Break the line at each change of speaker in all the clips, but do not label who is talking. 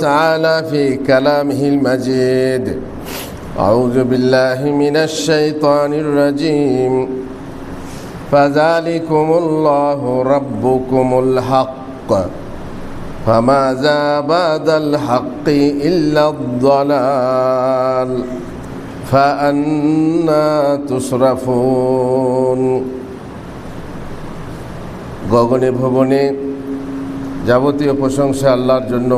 تعالى في كلامه المجيد أعوذ بالله من الشيطان الرجيم فذلكم الله ربكم الحق فماذا بعد الحق إلا الضلال فأنا تصرفون গগনে ভবনে যাবতীয় প্রশংসা আল্লাহর জন্য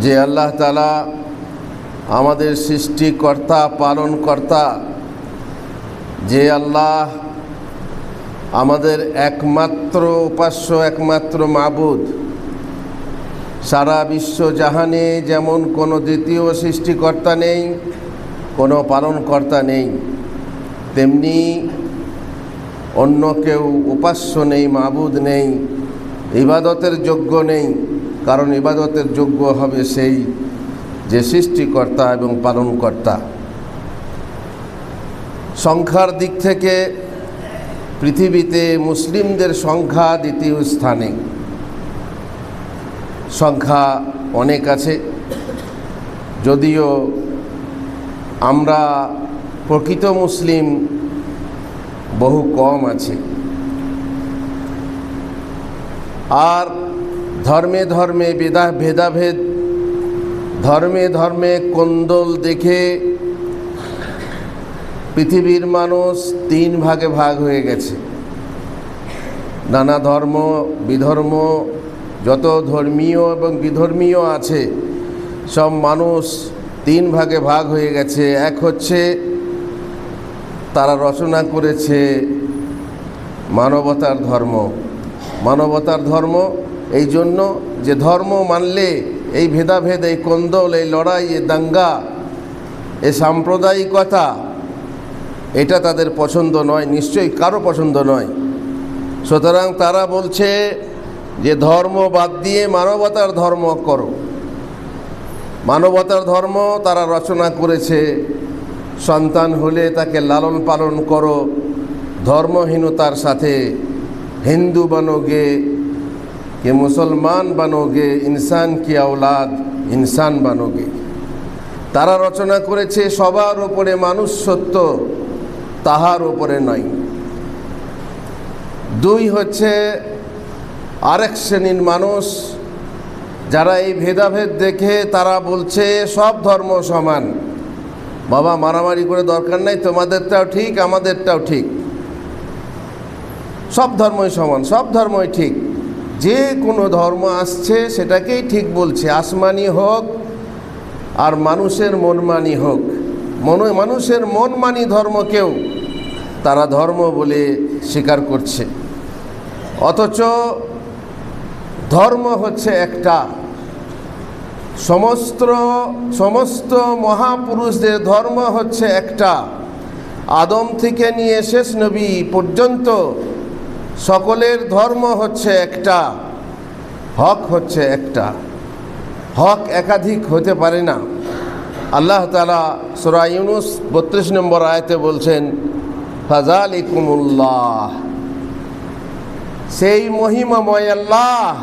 যে আল্লাহ তালা আমাদের সৃষ্টিকর্তা, পালনকর্তা, যে আল্লাহ আমাদের একমাত্র উপাস্য, একমাত্র মাবুদ। সারা বিশ্ব জাহানে যেমন কোনো দ্বিতীয় সৃষ্টিকর্তা নেই, কোনো পালনকর্তা নেই, তেমনি অন্য কেউ উপাস্য নেই, মাবুদ নেই, ইবাদতের যোগ্য নেই। কারণ ইবাদতের যোগ্য হবে সেই যে সৃষ্টিকর্তা এবং পালনকর্তা। সংখ্যার দিক থেকে পৃথিবীতে মুসলিমদের সংখ্যা দ্বিতীয় স্থানে। সংখ্যা অনেক আছে। যদিও আমরা প্রকৃত মুসলিম বহু কম আছে। আর ধর্মে ধর্মে বেদা ভেদাভেদ, ধর্মে ধর্মে কোন্দল দেখে পৃথিবীর মানুষ তিন ভাগে ভাগ হয়ে গেছে। নানা ধর্ম, বিধর্ম, যত ধর্মীয় এবং বিধর্মীয় আছে, সব মানুষ তিন ভাগে ভাগ হয়ে গেছে। এক হচ্ছে তারা রচনা করেছে মানবতার ধর্ম। মানবতার ধর্ম এই জন্য যে ধর্ম মানলে এই ভেদাভেদ, এই কন্দল, এই লড়াই, এই দাঙ্গা, এ সাম্প্রদায়িকতা এটা তাদের পছন্দ নয়, নিশ্চয়ই কারও পছন্দ নয়। সুতরাং তারা বলছে যে ধর্ম বাদ দিয়ে মানবতার ধর্ম করো। মানবতার ধর্ম তারা রচনা করেছে, সন্তান হলে তাকে লালন পালন করো, ধর্মহীনতার সাথে হিন্দু বানোগে কে মুসলমান বানোগে ইনসান আওলাদ ইনসান বানোগে তারা রচনা করেছে, সবার উপরে মানুষ সত্য তাহার উপরে নয় দুই হচ্ছে, আরেক শ্রেণির মানুষ, যারা এই ভেদাভেদ দেখে তারা বলছে, সব ধর্ম সমান। বাবা, মারামারি করে দরকার নাই, তোমাদেরটাও ঠিক, আমাদেরটাও ঠিক। সব ধর্মই সমান, সব ধর্মই ঠিক। যে কোনো ধর্ম আসছে সেটাকেই ঠিক বলছে, আসমানি হোক আর মানুষের মনমানি হোক। মন, মানুষের মনমানি ধর্মকেও তারা ধর্ম বলে স্বীকার করছে। অথচ ধর্ম হচ্ছে একটা। সমস্ত সমস্ত মহাপুরুষদের ধর্ম হচ্ছে একটা। আদম থেকে নিয়ে শেষ নবী পর্যন্ত সকলের ধর্ম হচ্ছে একটা, হক হচ্ছে একটা। হক একাধিক হতে পারে না। আল্লাহ তালা সুরা ইউনুস বত্রিশ নম্বর আয়তে বলছেন ফাজালিকুমুল্লাহ সেই মহিমাময় আল্লাহ,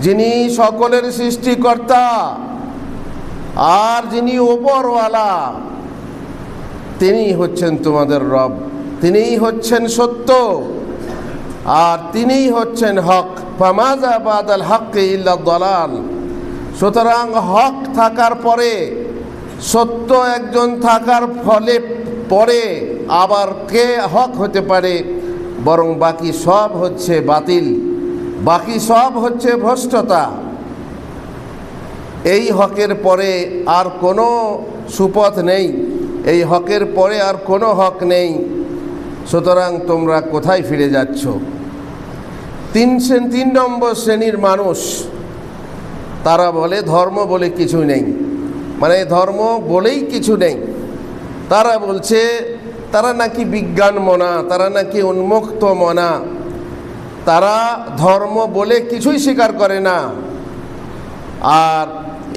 যিনি সকলের সৃষ্টিকর্তা, আর যিনি ওপরওয়ালা তিনি হচ্ছেন তোমাদের রব, তিনিই হচ্ছেন সত্য। আর তিনিই হচ্ছেন হক। ফামাজা বাদাল হক ইল্লা দলাল। সুতরাং হক থাকার পরে, সত্য একজন থাকার ফলে পরে আবার কে হক হতে পারে? বরং বাকি সব হচ্ছে বাতিল। বাকি সব হচ্ছে ভ্রষ্টতা। এই হকের পরে আর কোনো সুপথ নেই। এই হকের পরে আর কোনো হক নেই। সুতরাং তোমরা কোথায় ফিরে যাচ্ছ? তিন তিন নম্বর শ্রেণির মানুষ, তারা বলে ধর্ম বলে কিছু নেই। মানে ধর্ম বলেই কিছু নেই। তারা বলছে, তারা নাকি বিজ্ঞান মনা তারা নাকি উন্মুক্ত মনা তারা ধর্ম বলে কিছুই স্বীকার করে না। আর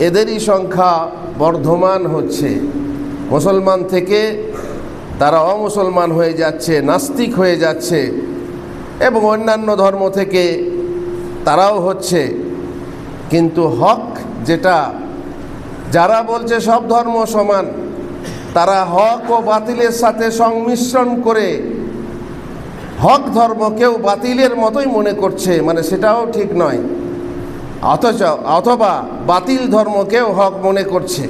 এদেরই সংখ্যা বর্ধমান হচ্ছে। মুসলমান থেকে তারা অমুসলমান হয়ে যাচ্ছে, নাস্তিক হয়ে যাচ্ছে। এবং অন্যান্য ধর্ম থেকে তারাও হচ্ছে। কিন্তু হক যেটা, যারা বলছে সব ধর্ম সমান, তারা হক ও বাতিলের সাথে সংমিশ্রণ করে হক ধর্মকেও বাতিলের মতোই মনে করছে মানে সেটাও ঠিক নয়। অথচ, অথবা বাতিল ধর্মকেও হক মনে করছে।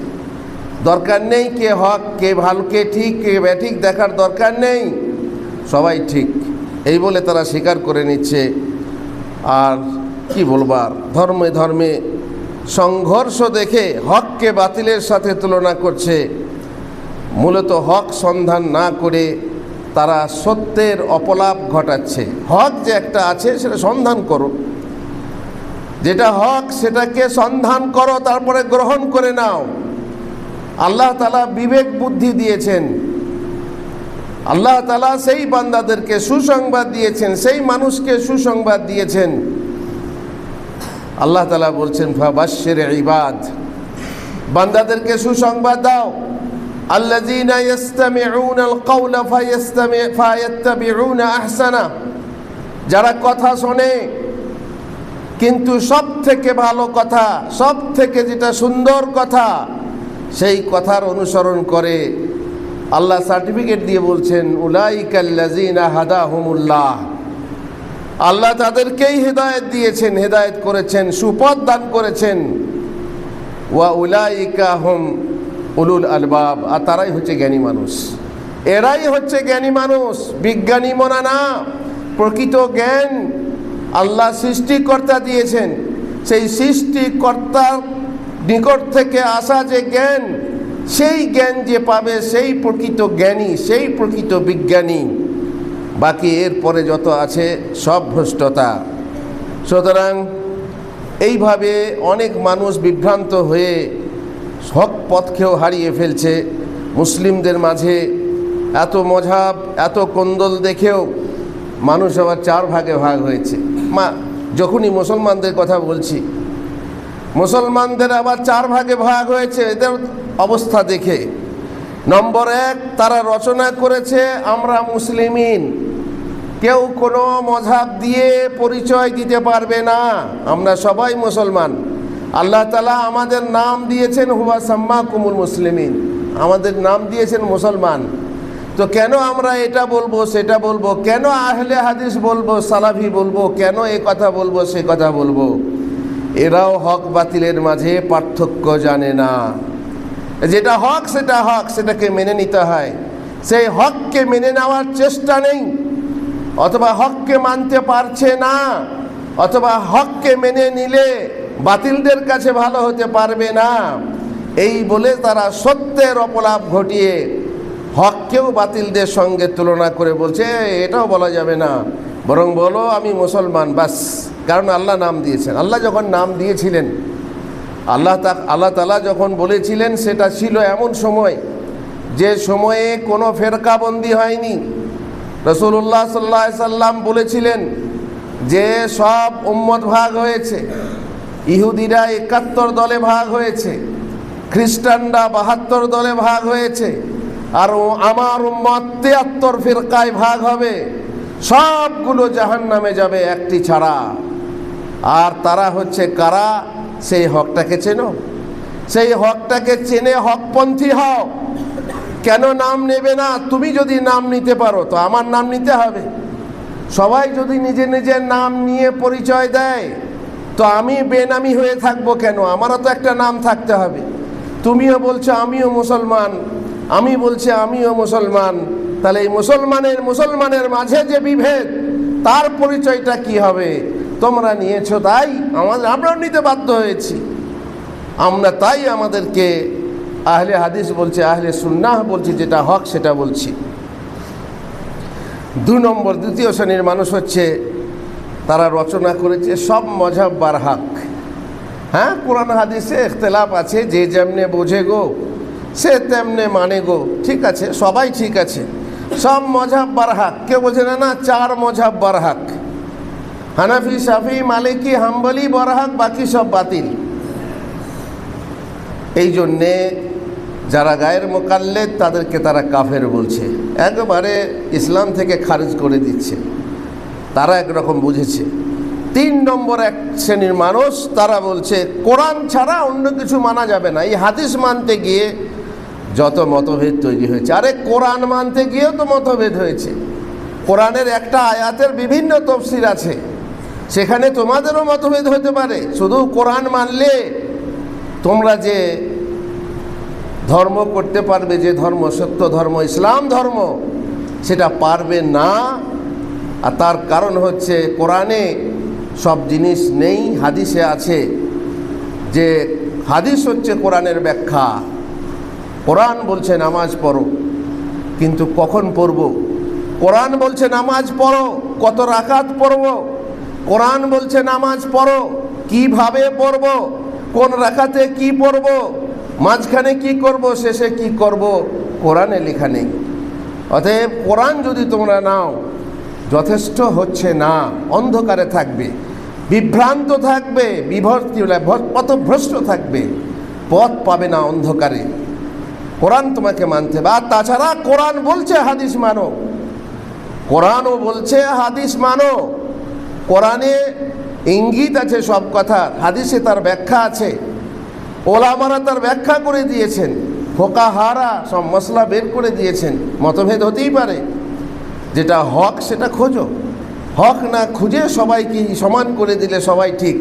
দরকার নেই কে হক, কে ভালো, কে ঠিক, কে ব্যাঠিক দেখার দরকার নেই। সবাই ঠিক। এই বলে তারা স্বীকার করে নিচ্ছে। আর কি বলবার ধর্মে ধর্মে সংঘর্ষ দেখে হককে বাতিলের সাথে তুলনা করছে। মূলত হক সন্ধান না করে তারা সত্যের অপলাপ ঘটাচ্ছে। হক যে একটা আছে সেটা সন্ধান করো। যেটা হক সেটাকে সন্ধান করো, তারপরে গ্রহণ করে নাও। আল্লাহ তালা বিবেক বুদ্ধি দিয়েছেন। আল্লাহ তালা সেই বান্দাদেরকে সুসংবাদ দিয়েছেন, সেই মানুষকে সুসংবাদ দিয়েছেন। আল্লাহ তালা বলছেন ফাবাসের ইবাদ। বান্দাদেরকে সুসংবাদ দাও। আল আহসানা। যারা কথা শোনে, কিন্তু সব থেকে ভালো কথা সব থেকে যেটা সুন্দর কথা, সেই কথার অনুসরণ করে। আল্লাহ সার্টিফিকেট দিয়ে বলছেন উলাইকাল্লাজিনা হাদাহুমুল্লাহ। আল্লাহ তাদেরকেই হেদায়েত দিয়েছেন, হেদায়েত করেছেন, সুপথ দান করেছেন। ওয়া উলাইকা হুম উলুল আলবাব। আর তারাই হচ্ছে জ্ঞানী মানুষ। এরাই হচ্ছে জ্ঞানী মানুষ, বিজ্ঞানী মনা না প্রকৃত জ্ঞান আল্লাহ সৃষ্টিকর্তা দিয়েছেন। সেই সৃষ্টিকর্তার নিকট থেকে আসা যে জ্ঞান সেই জ্ঞান যে পাবে, সেই প্রকৃত জ্ঞানী, সেই প্রকৃত বিজ্ঞানী। বাকি এরপরে যত আছে, সব ভ্রষ্টতা। সুতরাং এইভাবে অনেক মানুষ বিভ্রান্ত হয়ে হক পথকেও হারিয়ে ফেলছে। মুসলিমদের মাঝে এত মজাব এত কোন্দল দেখেও মানুষ আবার চার ভাগে ভাগ হয়েছে। মা, যখনই মুসলমানদের কথা বলছি মুসলমানদের আবার চার ভাগে ভাগ হয়েছে, এদের অবস্থা দেখে। নম্বর এক, তারা রচনা করেছে, আমরা মুসলিমিন। কেউ কোনো মজাব দিয়ে পরিচয় দিতে পারবে না। আমরা সবাই মুসলমান। আল্লাহ তালা আমাদের নাম দিয়েছেন হুবা সাম্মা কুমুল মুসলিমিন। আমাদের নাম দিয়েছেন মুসলমান। তো কেন আমরা এটা বলব, সেটা বলব? কেন আহলে হাদিস বলব, সালাফি বলব? কেন এ কথা বলব, সে কথা বলব? এরাও হক বাতিলের মাঝে পার্থক্য জানে না। যেটা হক, সেটা হক, সেটাকে মেনে নিতে হয়। সেই হককে মেনে নেওয়ার চেষ্টা নেই। অথবা হককে মানতে পারছে না, অথবা হককে মেনে নিলে বাতিলদের কাছে ভালো হতে পারবে না। এই বলে তারা সত্যের অপলাপ ঘটিয়ে হককেও বাতিলদের সঙ্গে তুলনা করে বলছে এটাও বলা যাবে না। বরং বলো, আমি মুসলমান, বাস। কারণ আল্লাহ নাম দিয়েছেন। আল্লাহ যখন নাম দিয়েছিলেন, আল্লাহ তা আল্লাহ তালা যখন বলেছিলেন, সেটা ছিল এমন সময়, যে সময়ে কোনো ফেরকাবন্দি হয়নি। রসুল্লাহ সাল্লা সাল্লাম বলেছিলেন যে, সব উম্মত ভাগ হয়েছে। ইহুদিরা একাত্তর দলে ভাগ হয়েছে। খ্রিস্টানরা বাহাত্তর দলে ভাগ হয়েছে। আর আমার উম্মত তিয়াত্তর ফেরকায় ভাগ হবে। সবগুলো জাহান নামে যাবে একটি ছাড়া। আর তারা হচ্ছে কারা? সেই হকটাকে চেনো। সেই হকটাকে চেনে হকপন্থী হও। কেন নাম নেবে না? তুমি যদি নাম নিতে পারো, তো আমার নাম নিতে হবে। সবাই যদি নিজে নিজের নাম নিয়ে পরিচয় দেয়, তো আমি বেনামি হয়ে থাকব কেন? আমারও তো একটা নাম থাকতে হবে। তুমিও বলছো, আমিও মুসলমান। আমি বলছি, আমিও মুসলমান। তাহলে এই মুসলমানের মুসলমানের মাঝে যে বিভেদ, তার পরিচয়টা কি হবে? তোমরা নিয়েছো তাই আমাদের, আমরাও নিতে বাধ্য হয়েছি। আমরা তাই আমাদেরকে আহলে হাদিস বলছে, আহলে সুন্নাহ বলছি, যেটা হক সেটা বলছি। দু নম্বর, দ্বিতীয় শ্রেণির মানুষ হচ্ছে, তারা রচনা করেছে সব মজাব বার হক। হ্যাঁ কোরআন হাদিসে ইখতলাফ আছে, যে যেমনে বোঝে গো, সে তেমনে মানে গো, ঠিক আছে, সবাই ঠিক আছে। সব মজাব বারহাক। কে বোঝে না না, চার মজাব বারহাক। হানাফি সাফি মালিকি, হাম্বলি, বরহাক, বাকি সব বাতিল। এই জন্যে যারা গায়ের মোকাল্লে তাদেরকে তারা কাফের বলছে। একেবারে ইসলাম থেকে খারিজ করে দিচ্ছে। তারা একরকম বুঝেছে। তিন নম্বর এক শ্রেণির মানুষ, তারা বলছে, কোরআন ছাড়া অন্য কিছু মানা যাবে না। এই হাদিস মানতে গিয়ে যত মতভেদ তৈরি হয়েছে। আরে কোরআন মানতে গিয়েও তো মতভেদ হয়েছে। কোরআনের একটা আয়াতের বিভিন্ন তফসির আছে। সেখানে তোমাদেরও মতভেদ হতে পারে। শুধু কোরআন মানলে তোমরা যে ধর্ম করতে পারবে, যে ধর্ম সত্য ধর্ম, ইসলাম ধর্ম, সেটা পারবে না। আর তার কারণ হচ্ছে কোরআনে সব জিনিস নেই, হাদিসে আছে যে হাদিস হচ্ছে কোরআনের ব্যাখ্যা। কোরআন বলছে নামাজ পড়ো। কিন্তু কখন পড়ব? কোরআন বলছে নামাজ পড়ো, কত রাকাত পড়ব? কোরআন বলছে নামাজ পড়ো, কীভাবে পড়ব? কোন রাকাতে কি পড়ব? মাঝখানে কি করব, শেষে কি করব? কোরআনে লেখা নেই। অতএব কোরআন যদি তোমরা নাও, যথেষ্ট হচ্ছে না, অন্ধকারে থাকবে, বিভ্রান্ত থাকবে, বিভর্তি পথভ্রষ্ট থাকবে, পথ পাবে না অন্ধকারে। কোরআন তোমাকে মানতে হবে। আর তাছাড়া কোরআন বলছে, হাদিস মানো। কোরআনও বলছে, হাদিস মানো। কোরআনে ইঙ্গিত আছে সব কথা হাদিসে তার ব্যাখ্যা আছে। ওলামারা তার ব্যাখ্যা করে দিয়েছেন, ফোকাহারা সব মশলা বের করে দিয়েছেন, মতভেদ হতেই পারে। যেটা হক সেটা খোঁজো। হক না খুঁজে সবাইকে সমান করে দিলে সবাই ঠিক।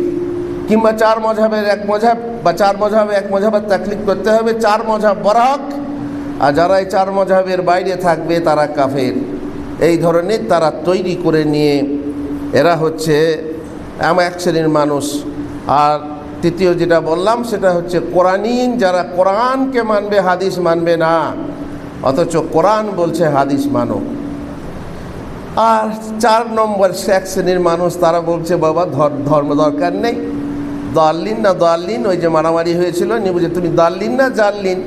কিংবা চার মজাবের এক মজাব বা চার মজাবে এক মজাবের তাকলিফ করতে হবে, চার মজাব বরাক। আর যারা এই চার মজাবের বাইরে থাকবে, তারা কাফের। এই ধরনের তারা তৈরি করে নিয়ে এরা হচ্ছে এমন এক শ্রেণির মানুষ। আর তৃতীয় যেটা বললাম, সেটা হচ্ছে কোরআনিন যারা কোরআনকে মানবে, হাদিস মানবে না। অথচ কোরআন বলছে, হাদিস মানো। আর চার নম্বর এক শ্রেণির মানুষ, তারা বলছে, বাবা ধর্ম দরকার নেই। দাল্লিন না দাল্লিন, ওই যে মারামারি হয়েছিল, নিয়ে বলছে, তুমি দাল্লিন না জাল্লিন?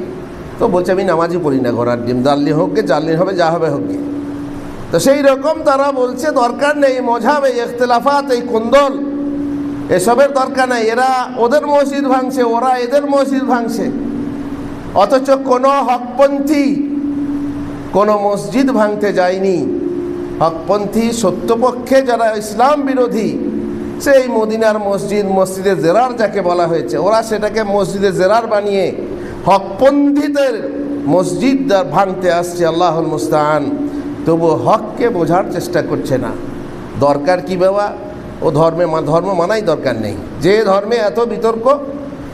তো বলছে, আমি নামাজই পড়ি না ঘোড়ার ডিম, দাল্লিন হোক গে, জাল্লিন হবে, যা হবে হোক গে। তো সেই রকম তারা বলছে, দরকার নেই মজাব এই ইখতলাফাত, এই কুন্দল, এসবের দরকার নেই, এরা ওদের মসজিদ ভাঙছে, ওরা এদের মসজিদ ভাঙছে। অথচ কোনো হকপন্থী, কোনো মসজিদ ভাঙতে যায়নি। হকপন্থী সত্যপক্ষে যারা ইসলাম বিরোধী সেই মদিনার মসজিদ, মসজিদে জেরার যাকে বলা হয়েছে, ওরা সেটাকে মসজিদে জেরার বানিয়ে হকপন্থীদের মসজিদ ভাঙতে আসছে আল্লাহুল মুস্তান তবু হককে বোঝার চেষ্টা করছে না। দরকার কি বাবা? ও ধর্মে ধর্ম মানাই দরকার নেই। যে ধর্মে এত বিতর্ক,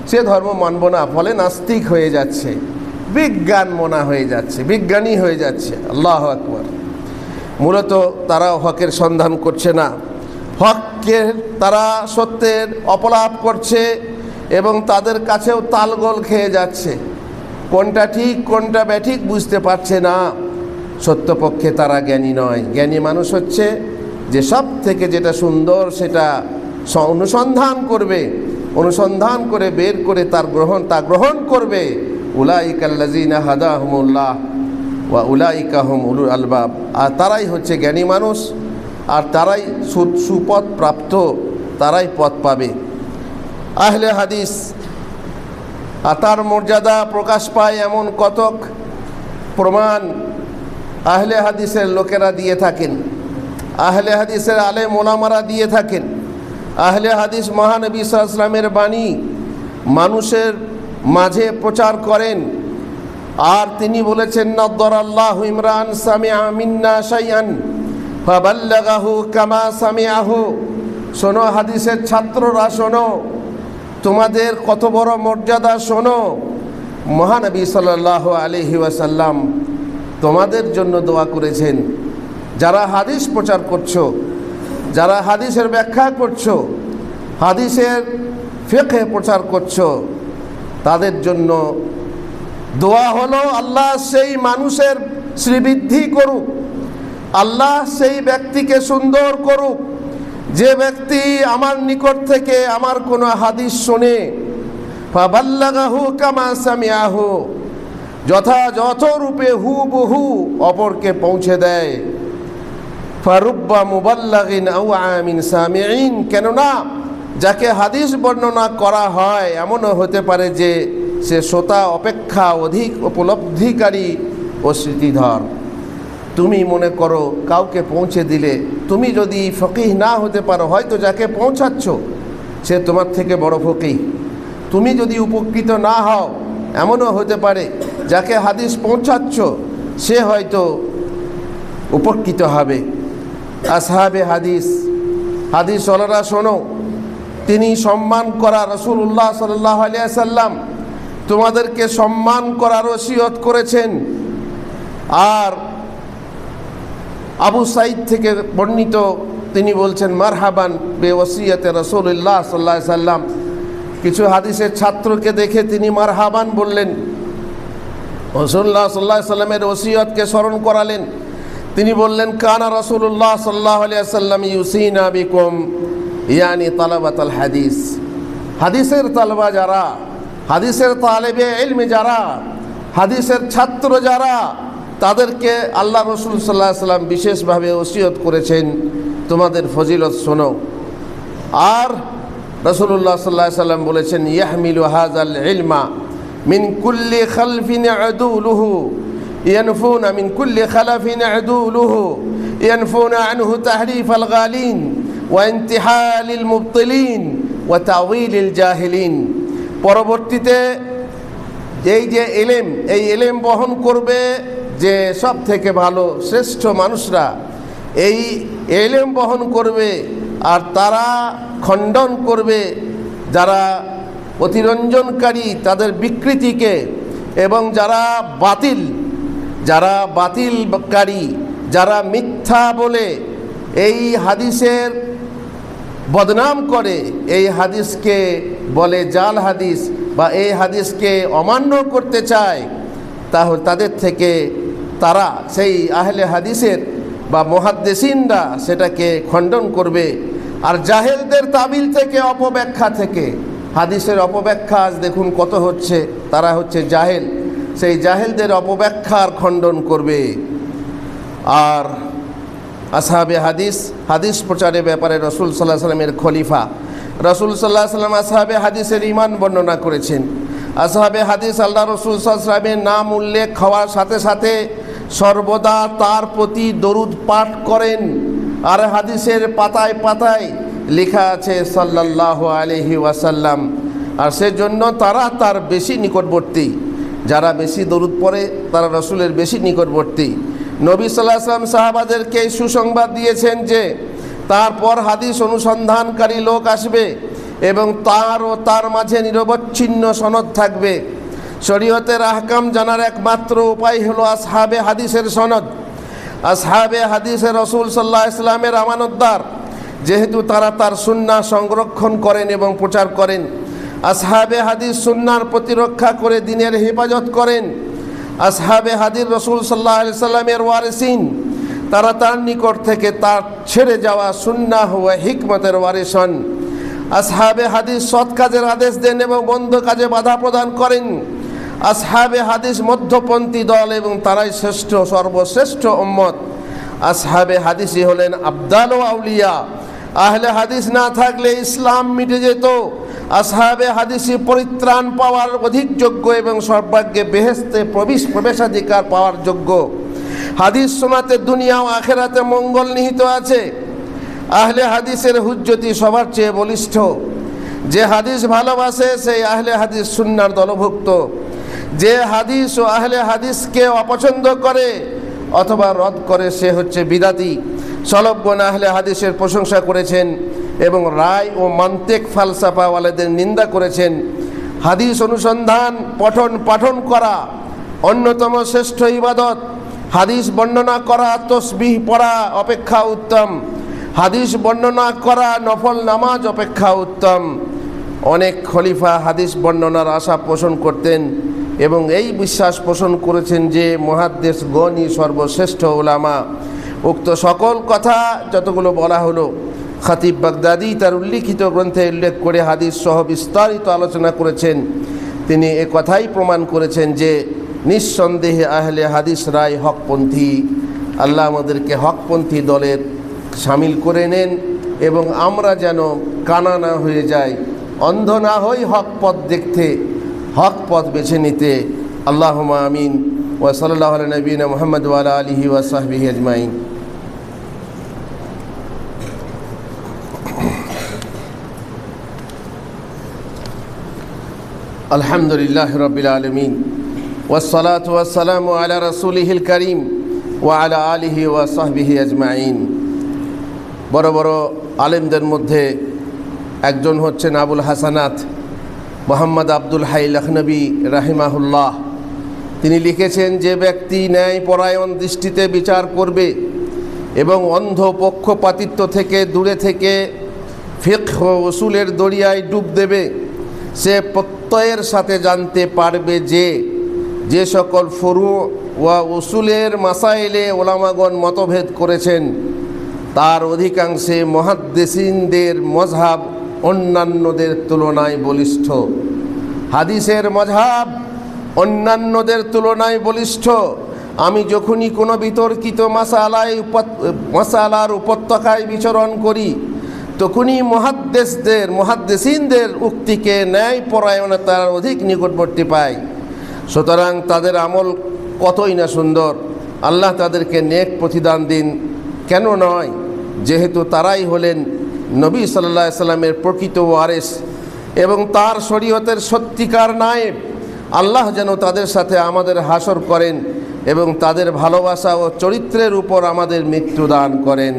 সে ধর্ম মানব না, ফলে নাস্তিক হয়ে যাচ্ছে। বিজ্ঞান মনা হয়ে যাচ্ছে, বিজ্ঞানী হয়ে যাচ্ছে। আল্লাহ আকবর। মূলত তারাও হকের সন্ধান করছে না। হককে তারা সত্যের অপলাপ করছে এবং তাদের কাছেও তালগোল খেয়ে যাচ্ছে। কোনটা ঠিক, কোনটা ব্যাঠিক বুঝতে পারছে না। সত্যপক্ষে তারা জ্ঞানী নয়। জ্ঞানী মানুষ হচ্ছে যে সব থেকে যেটা সুন্দর সেটা অনুসন্ধান করবে, অনুসন্ধান করে বের করে তার গ্রহণ তা গ্রহণ করবে। উলাইকাল্লাজিনা হাদাহমুল্লাহ ওয়া উলাইকাহম উলুল আলবাব। আর তারাই হচ্ছে জ্ঞানী মানুষ। আর তারাই সুপথ প্রাপ্ত, তারাই পথ পাবে। আহলে হাদিস, আর তার মর্যাদা প্রকাশ পায় এমন কতক প্রমাণ আহলে হাদিসের লোকেরা দিয়ে থাকেন। আহলে হাদিসের আলে মোলামারা দিয়ে থাকেন। আহলে হাদিস মহানবী ইসলামের বাণী মানুষের মাঝে প্রচার করেন। আর তিনি বলেছেন নদ্দর আল্লাহ ইমরান সামিয়া মিন্না শাইয়ান কামা সামিয়াহু শোনো হাদিসের ছাত্ররা, শোনো। তোমাদের কত বড় মর্যাদা, শোনো। মহানবী সাল্লাহ আলহি ওয়াসাল্লাম তোমাদের জন্য দোয়া করেছেন। যারা হাদিস প্রচার করছ, যারা হাদিসের ব্যাখ্যা করছ, হাদিসের ফেকে প্রচার করছ, তাদের জন্য দোয়া হলো, আল্লাহ সেই মানুষের শ্রীবৃদ্ধি করুক। আল্লাহ সেই ব্যক্তিকে সুন্দর করুক। যে ব্যক্তি আমার নিকট থেকে আমার কোনো হাদিস শোনে, ফাবাল্লাগাহু কামা সামিয়াহু যথাযথ রূপে হু বহু অপরকে পৌঁছে দেয়। ফারুব্বা মুবাল্লাগিন আউ আমিন সামিঈন, কেননা যাকে হাদিস বর্ণনা করা হয়, এমনও হতে পারে যে সে শ্রোতা, অপেক্ষা, অধিক উপলব্ধিকারী ও স্মৃতিধর। তুমি মনে করো কাউকে পৌঁছে দিলে, তুমি যদি ফকিহ না হতে পারো, হয়তো যাকে পৌঁছাচ্ছ, সে তোমার থেকে বড় ফকিহ। তুমি যদি উপকৃত না হও, এমনও হতে পারে, যাকে হাদিস পৌঁছাচ্ছ, সে হয়তো উপকৃত হবে। আসহাবে হাদিস হাদিস ওলারা শোনো, তিনি সম্মান করা রসুল্লাহ সাল্লাহ আলিয়াল্লাম তোমাদেরকে সম্মান করার ওসিয়ত করেছেন। আর আবু সাইদ থেকে বর্ণিত, তিনি বলছেন, মারহাবান বে ওসিয়তে রসুল্লাহ সাল্লাহ সাল্লাম। কিছু হাদিসের ছাত্রকে দেখে তিনি মারহাবান বললেন। রসুল্লাহ সাল্লাহ সাল্লামের ওসিয়তকে স্মরণ করালেন। তিনি বললেন, কানা রসুল্লাহ সাল্লাহ আলিয়াল্লাম ইউসিন বিকুম ইয়ানি তালাবাতাল হাদিস। হাদিসের তালবা যারা, হাদিসের তালেবে এলমে যারা, হাদিসের ছাত্র যারা তাদেরকে আল্লাহ রসুল সাল্লাহ সাল্লাম বিশেষভাবে ওসিয়ত করেছেন, তোমাদের ফজিলত শোনো। আর রসুল্লাহ সাল্লাহ সাল্লাম বলেছেন, ইয়াহমিলু হাজ আল ইলমা মিন কুল্লি খালফিন আদুলুহু ইয়ানফুন মিন কুল্লি খালাফিন আদুলুহু ইয়ানফুন আনহু তাহরিফ আল গালিন ওয়ান্তিহাল ইল মুবতলিন ওয়া ইল জাহিলিন। পরবর্তীতে এই যে এলেম, এই এলেম বহন করবে যে সব থেকে ভালো, শ্রেষ্ঠ মানুষরা এই এলেম বহন করবে আর তারা খণ্ডন করবে যারা অতিরঞ্জনকারী তাদের বিকৃতিকে এবং যারা বাতিল, যারা বাতিলকারী, যারা মিথ্যা বলে এই হাদিসের বদনাম করে, এই হাদিসকে বলে জাল হাদিস বা এই হাদিসকে অমান্য করতে চায় তাহলে তাদের থেকে তারা সেই আহলে হাদিসের বা মহাদ্দেসিনরা সেটাকে খণ্ডন করবে। আর জাহেলদের তাবিল থেকে অপব্যাখ্যা থেকে, হাদিসের অপব্যাখ্যা আজ দেখুন কত হচ্ছে, তারা হচ্ছে জাহেল। সেই জাহেলদের অপব্যাখ্যার খণ্ডন করবে। আর আসহাবে হাদিস হাদিস প্রচারের ব্যাপারে রসুল সাল্লাহ সাল্লামের খলিফা। রসুল সাল্লাহ সাল্লাম আসহাবে হাদিসের ইমান বর্ণনা করেছেন। আসহাবে হাদিস আল্লাহ রসুল সাল্লামের নাম উল্লেখ হওয়ার সাথে সাথে সর্বদা তার প্রতি দরুদ পাঠ করেন। আর হাদিসের পাতায় পাতায় লেখা আছে সাল্লাহ আলহি ওয়াসাল্লাম। আর সেজন্য তারা তার বেশি নিকটবর্তী। যারা বেশি দরুদ পড়ে, তারা রসুলের বেশি নিকটবর্তী। নবী সাল্লাহ সাহাবাদেরকে সুসংবাদ দিয়েছেন যে, তারপর হাদিস অনুসন্ধানকারী লোক আসবে এবং তার ও তার মাঝে নিরবচ্ছিন্ন সনদ থাকবে। শরীয়তের আহকাম জানার একমাত্র উপায় হলো আসহাবে হাদিসের সনদ। আসহাবে হাদিসের রসুল সাল্লাহ ইসলামের আমানতদার, যেহেতু তারা তার সুন্না সংরক্ষণ করেন এবং প্রচার করেন। আসহাবে হাদিস সুন্নার প্রতিরক্ষা করে দিনের হেফাজত করেন। আসহাবে হাদির রসুল সাল্লাহ সাল্লামের ওয়ারেসিন, তারা তার নিকট থেকে তার ছেড়ে যাওয়া সুন্না হুয়া হিকমতের ওয়ারেসন আসহাবে হাদিস সৎ কাজের আদেশ দেন এবং বন্ধ কাজে বাধা প্রদান করেন। আসহাবে হাদিস মধ্যপন্থী দল এবং তারাই শ্রেষ্ঠ, সর্বশ্রেষ্ঠ উম্মত। আসহাবে হাদিসই হলেন আবদাল ও আউলিয়া। আহলে হাদিস না থাকলে ইসলাম মিটে যেত। আসহাবে হাদিসি পরিত্রাণ পাওয়ার অধিক যোগ্য এবং সর্বাগ্যে বেহেস্তে প্রবেশ, প্রবেশাধিকার পাওয়ার যোগ্য। হাদিস শোনাতে দুনিয়া ও আখেরাতে মঙ্গল নিহিত আছে। আহলে হাদিসের হুজ্জতি সবার চেয়ে বলিষ্ঠ। যে হাদিস ভালোবাসে, সেই আহলে হাদিস সুন্নার দলভুক্ত। যে হাদিস ও আহলে হাদিসকে অপছন্দ করে অথবা রদ করে, সে হচ্ছে বিদাতি। সলব্বন আহলে হাদিসের প্রশংসা করেছেন এবং রায় ও মান্তেক ফালসাফাওয়ালাদের নিন্দা করেছেন। হাদিস অনুসন্ধান, পঠন পাঠন করা, অন্যতম শ্রেষ্ঠ ইবাদত। হাদিস বর্ণনা করা, তসবিহ পড়া অপেক্ষা উত্তম। হাদিস বর্ণনা করা, নফল নামাজ অপেক্ষা উত্তম। অনেক খলিফা হাদিস বর্ণনার আশা পোষণ করতেন। এবং এই বিশ্বাস পোষণ করেছেন যে মহাদ্দেশ গণই সর্বশ্রেষ্ঠ ওলামা। উক্ত সকল কথা যতগুলো বলা হলো, খাতিব বাগদাদি তার উল্লিখিত গ্রন্থে উল্লেখ করে হাদিস সহ বিস্তারিত আলোচনা করেছেন। তিনি এ কথাই প্রমাণ করেছেন যে নিঃসন্দেহে আহলে হাদিস রায় হকপন্থী। আল্লাহ আমাদেরকে হকপন্থী দলের সামিল করে নেন এবং আমরা যেন কানা না হয়ে যাই, অন্ধ না হই হক পথ দেখতে। হক পথ বেছে নিতে আল্লাহ আমিন ওসল্লাহ নবীন মোহাম্মদ ওয়ালা আলহি ওয়াসাহবিহি আজমাইন। আলহামদুলিল্লাহ রবিল আলমিন। ওসলাত ওয়াসালাম আলা রসুলিহিল করিম ওয়ালা আলিহি ওয়াসাহবিহি আজমাইন। বড় বড় আলেমদের মধ্যে একজন হচ্ছেন আবুল হাসানাত। মোহাম্মদ আব্দুল হাই লখনবী রাহিমাহুল্লাহ। তিনি লিখেছেন, যে ব্যক্তি ন্যায় পরায়ণ দৃষ্টিতে বিচার করবে এবং অন্ধ পক্ষপাতিত্ব থেকে দূরে থেকে ফিক ও উসুলের দরিয়ায় ডুব দেবে, সে প্রত্যয়ের সাথে জানতে পারবে যে যে সকল ফরু ওয়া উসুলের মাসাইলে ওলামাগণ মতভেদ করেছেন, তার অধিকাংশে মহাদ্দেসিনদের মজহাব অন্যান্যদের তুলনায় বলিষ্ঠ। হাদিসের মজহাব অন্যান্যদের তুলনায় বলিষ্ঠ। আমি যখনই কোনো বিতর্কিত মাসালায় মশালার উপত্যকায় বিচরণ করি, তখনই মহাদ্দেশদের মহাদ্দেসিনদের উক্তিকে ন্যায় পরায়ণতার অধিক নিকটবর্তী পাই। সুতরাং তাদের আমল কতই না সুন্দর, আল্লাহ তাদেরকে নেক প্রতিদান দিন। কেন নয়? যেহেতু তারাই হলেন নবী সাল্লা সাল্লামের প্রকৃত ওয়ারেস এবং তার শরীয়তের সত্যিকার নায়েব, আল্লাহ যেন তাদের সাথে আমাদের হাসর করেন এবং তাদের ভালোবাসা ও চরিত্রের উপর আমাদের মৃত্যু দান করেন।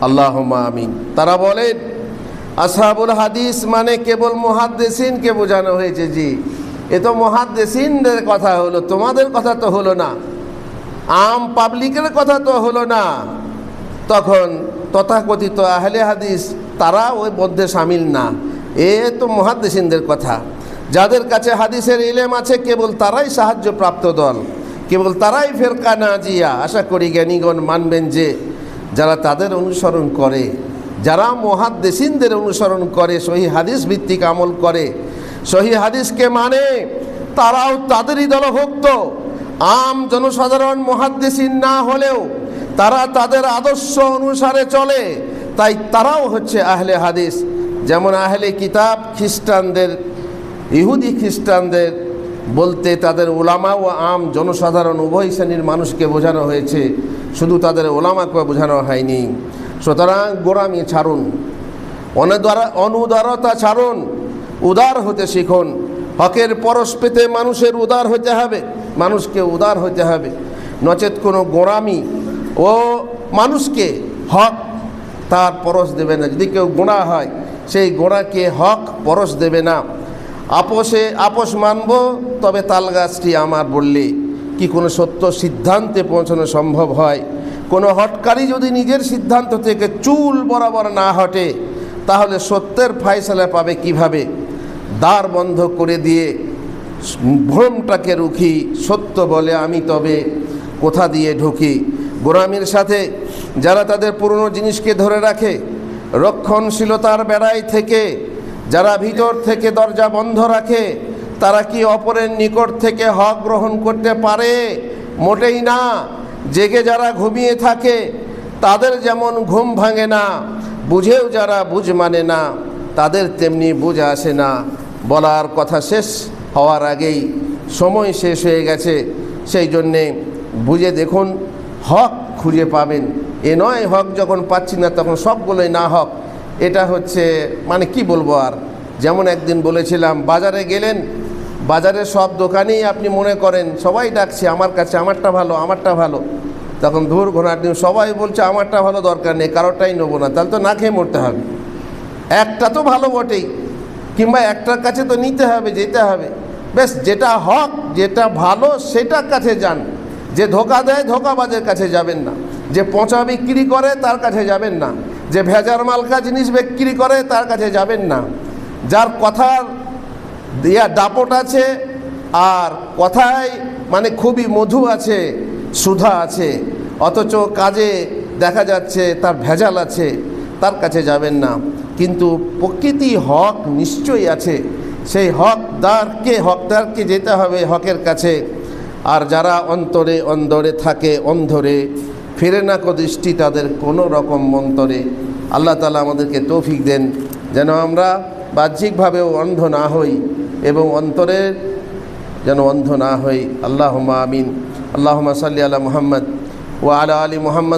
আল্লাহ আমিন। তারা বলেন, আসহাবুল হাদিস মানে কেবল মহাদ্দেসিনকে বোঝানো হয়েছে, জি। এ তো মহাদ্দেসিনদের কথা হলো, তোমাদের কথা তো হলো না। আম পাবলিকের কথা তো হলো না। তখন তথাকথিত আহলে হাদিস তারা ওই মধ্যে সামিল না। এ তো মহাদ্দেসিনদের কথা। যাদের কাছে হাদিসের ইলেম আছে, কেবল তারাই সাহায্যপ্রাপ্ত দল। কেবল তারাই ফেরকা না জিয়া। আশা করি জ্ঞানীগণ মানবেন যে, যারা তাদের অনুসরণ করে, যারা মহাদ্দেসিনদের অনুসরণ করে, সহি হাদিস ভিত্তিক আমল করে, সহি হাদিসকে মানে তারাও তাদেরই দলভুক্ত। আম জনসাধারণ মহাদ্দেসিন না হলেও, তারা তাদের আদর্শ অনুসারে চলে। তাই তারাও হচ্ছে আহলে হাদিস। যেমন আহলে কিতাব খ্রিস্টানদের, ইহুদি খ্রিস্টানদের বলতে তাদের ওলামা ও আম জনসাধারণ উভয় শ্রেণির মানুষকে বোঝানো হয়েছে। শুধু তাদের ওলামাকে বোঝানো হয়নি। সুতরাং গোড়ামি ছাড়ুন, অনুদারা, অনুদারতা ছাড়ুন, উদার হতে শিখুন। হকের পরশ পেতে মানুষের উদার হতে হবে, মানুষকে উদার হতে হবে। নচেত কোনো গোড়ামি ও মানুষকে হক তার পরশ দেবে না। যদি কেউ গোড়া হয়, সেই গোড়াকে হক পরশ দেবে না। আপোষে আপোষ মানব, তবে তাল গাছটি আমার বললে, কি কোনো সত্য সিদ্ধান্তে পৌঁছানো সম্ভব হয়? কোনো হটকারী যদি নিজের সিদ্ধান্ত থেকে চুল বরাবর না হটে, তাহলে সত্যের ফায়সালা পাবে কীভাবে? দ্বার বন্ধ করে দিয়ে ভ্রমটাকে রুখি, সত্য বলে আমি তবে কোথা দিয়ে ঢুকি? গোরামির সাথে যারা তাদের পুরনো জিনিসকে ধরে রাখে, রক্ষণশীলতার বেড়াই থেকে, যারা ভিতর থেকে দরজা বন্ধ রাখে, তারা কি অপরের নিকট থেকে হক গ্রহণ করতে পারে? মোটেই না। জেগে যারা ঘুমিয়ে থাকে, তাদের যেমন ঘুম ভাঙে না, বুঝেও যারা বুঝ মানে না, তাদের তেমনি বুঝ আসে না। বলার কথা শেষ হওয়ার আগেই সময় শেষ হয়ে গেছে। সেই জন্যে বুঝে দেখুন হক খুঁজে পাবেন। এ নয় হক যখন পাচ্ছি না, তখন সবগুলোই না হক। এটা হচ্ছে মানে কি বলব আর? যেমন একদিন বলেছিলাম, বাজারে গেলেন, বাজারে সব দোকানেই আপনি মনে করেন, সবাই ডাকছে, আমার কাছে আমারটা ভালো আমারটা ভালো। তখন ধূর ঘোড়ার দিন সবাই বলছে, আমারটা ভালো দরকার নেই, কারোরটাই নেব না, তাহলে তো না খেয়ে মরতে হবে। একটা তো ভালো বটেই, কিংবা একটার কাছে তো নিতে হবে, যেতে হবে। বেশ যেটা হক, যেটা ভালো, সেটার কাছে যান। যে ধোকা দেয়, ধোকাবাজের কাছে যাবেন না। যে পচা বিক্রি করে, তার কাছে যাবেন না। যে ভেজার মালকা জিনিস বিক্রি করে, তার কাছে যাবেন না। যার কথার দিয়া দাপট আছে, আর কথায় মানে খুবই মধু আছে, সুধা আছে, অথচ কাজে দেখা যাচ্ছে তার ভেজাল আছে, তার কাছে যাবেন না। কিন্তু প্রকৃতি হক নিশ্চয়ই আছে। সেই হকদারকে হকদারকে যেতে হবে হকের কাছে। আর যারা অন্তরে অন্দরে থাকে অন্ধরে, ফিরে না দৃষ্টি তাদের কোনো রকম মন্তরে আল্লাহ তালা আমাদেরকে তৌফিক দেন, যেন আমরা বাহ্যিকভাবেও অন্ধ না হই এবং অন্তরের যেন অন্ধ না হই। আল্লাহ আমিন। আল্লাহ সাল্লি আলা মুহাম্মদ ও আলা আলী মুহাম্মদ।